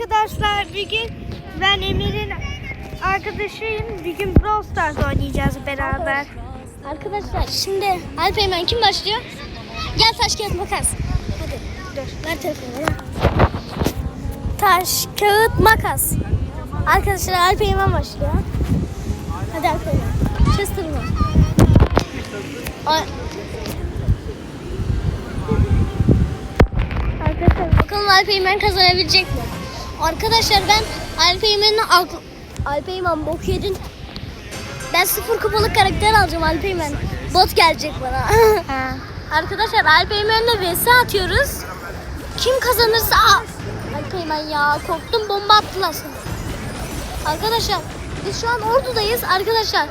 arkadaşlar bugün ben Emir'in arkadaşıyım. Bugün Brawl Stars oynayacağız beraber. Arkadaşlar şimdi Alp Eymen kim başlıyor? Gel taş kağıt makas. Hadi dur ver. Taş kağıt makas. Arkadaşlar Alp Eymen başlıyor. Hadi Alp Eymen. Chester mı? Bakalım Alp Eymen kazanabilecek mi? Arkadaşlar ben Alp Eymen'in aklı... Alp Eymen bok yedin. Ben sıfır kupalık karakter alacağım Alp Eymen. Bot gelecek bana. Arkadaşlar Alp Eymen'le vs atıyoruz. Kim kazanırsa... Alp Eymen ya korktum bomba attılar sana. Arkadaşlar biz şu an ordudayız arkadaşlar.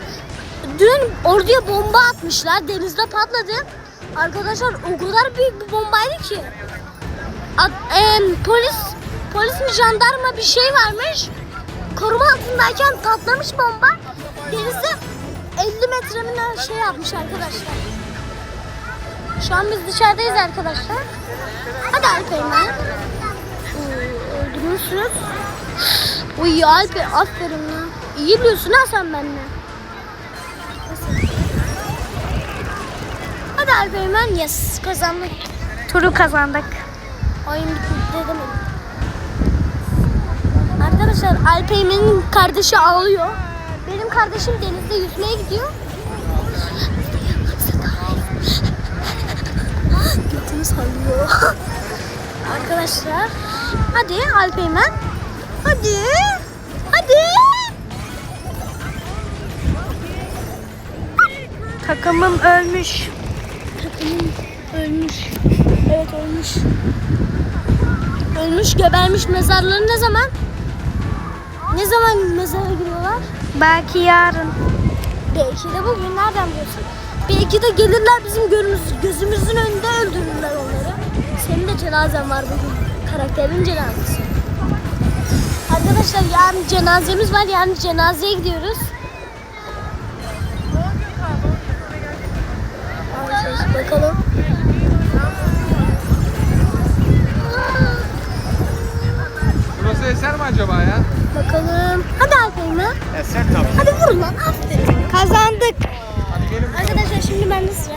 Dün orduya bomba atmışlar. Denizde patladı. Arkadaşlar o kadar büyük bir bombaydı ki. At, em, polis polis mi jandarma bir şey varmış. Koruma altındayken patlamış bomba. Denizde 50 metre mi ne şey yapmış arkadaşlar. Şu an biz dışarıdayız arkadaşlar. Hadi Alp Eymen. Oo, Öldürürsünüz. Uy Alp aferin ya. İyi biliyorsun ha sen benimle. Hadi Alp Eymen yes kazandık. Turu kazandık. Oyun bitti dedim. Arkadaşlar Alp Eymen'in kardeşi ağlıyor. Benim kardeşim denizde yüzmeye gidiyor. Götünü sallıyor. Arkadaşlar hadi Alp Eymen. Hadi. Hadi. Takımım ölmüş. Takımım ölmüş. Evet ölmüş. Ölmüş, gebermiş mezarları ne zaman? Ne zaman mezara giriyorlar? Belki yarın. Belki de bugün nereden biliyorsun? Belki de gelirler bizim gözümüz, gözümüzün önünde öldürürler onları. Senin de cenazen var bugün. Karakterin cenazesi. Arkadaşlar yarın cenazemiz var. Yani cenazeye gidiyoruz. Bakalım. Burası eser mi acaba ya? Bakalım. Hadi Alpay'ım ha. Eser tabii. Hadi vurun lan. Aferin. Kazandık. Hadi gelin. Arkadaşlar şimdi ben de sıra.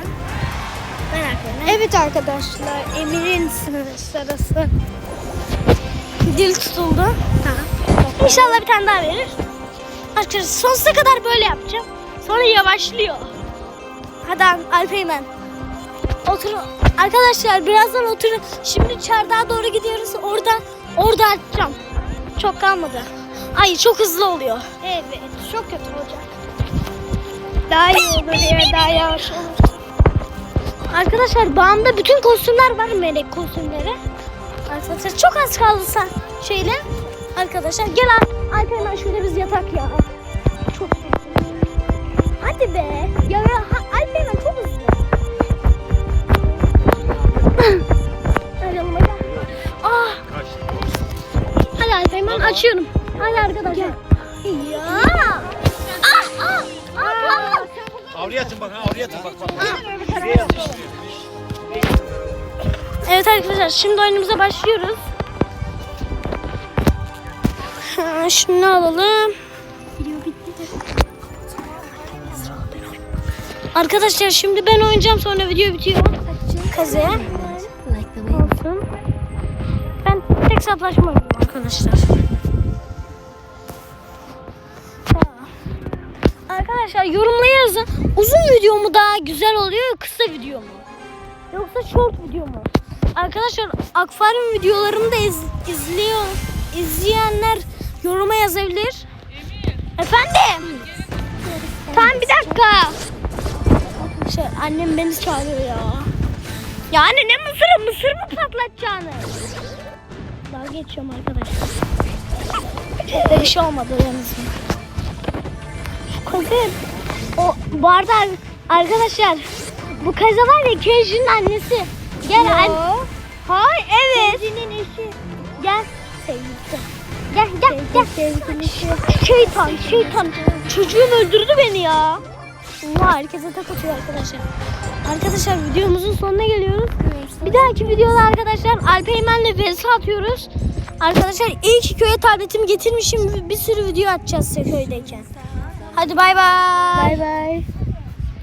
Ben Alpay'ım. Evet arkadaşlar Emir'in sı- sırası. Dil tutuldu. İnşallah bir tane daha verir. Arkadaşlar sonsuza kadar böyle yapacağım. Sonra yavaşlıyor. Hadi Alpeymen. Oturun. Arkadaşlar birazdan oturun. Şimdi çardağa doğru gidiyoruz. Oradan orada açacağım. Çok kalmadı. Ay çok hızlı oluyor. Evet çok kötü olacak. Daha iyi olur ya daha yavaş olur. Arkadaşlar bağımda bütün kostümler var melek kostümleri. Arkadaşlar çok az kaldı sen şeyle. Arkadaşlar gel Al- Alpeymen şurada biz yatak ya. Çok Hadi be. Ya, Hadi arkadaşlar. Ya. Ah ah. Ah, kaldım. Avluya atın bak ha avluya atın bak bak. Şuraya. Evet arkadaşlar şimdi oyunumuza başlıyoruz. Ha, Şunu alalım. Arkadaşlar şimdi ben oynayacağım sonra video bitiyor. Kaze. Olsun. Ben tek saplaşma arkadaşlar. Arkadaşlar yorumlara yazın. Uzun video mu daha güzel oluyor kısa video mu? Yoksa short video mu? Arkadaşlar akvaryum videolarımı da iz- izliyor. izleyenler yoruma yazabilir. Efendim? Tamam bir dakika. Şey, annem beni çağırıyor ya. Yani ne mısırı? Mısır mı patlatacağını? Daha geçiyorum arkadaşlar. Bir şey olmadı yalnız. Bakın. O, bu arada arkadaşlar bu kaza var ya Kejin'in annesi. Gel an. Hay evet. Kejin'in eşi. Gel. Sevgilisi. Gel gel gel. Şeytan şeytan. Çocuğum öldürdü beni ya. Allah herkese tak atıyor arkadaşlar. Arkadaşlar videomuzun sonuna geliyoruz. Bir dahaki videoda arkadaşlar Alpeymen'le vs atıyoruz. Arkadaşlar iyi ki köye tabletimi getirmişim. Bir sürü video atacağız köydeyken. Hadi bay bay. Bay bay.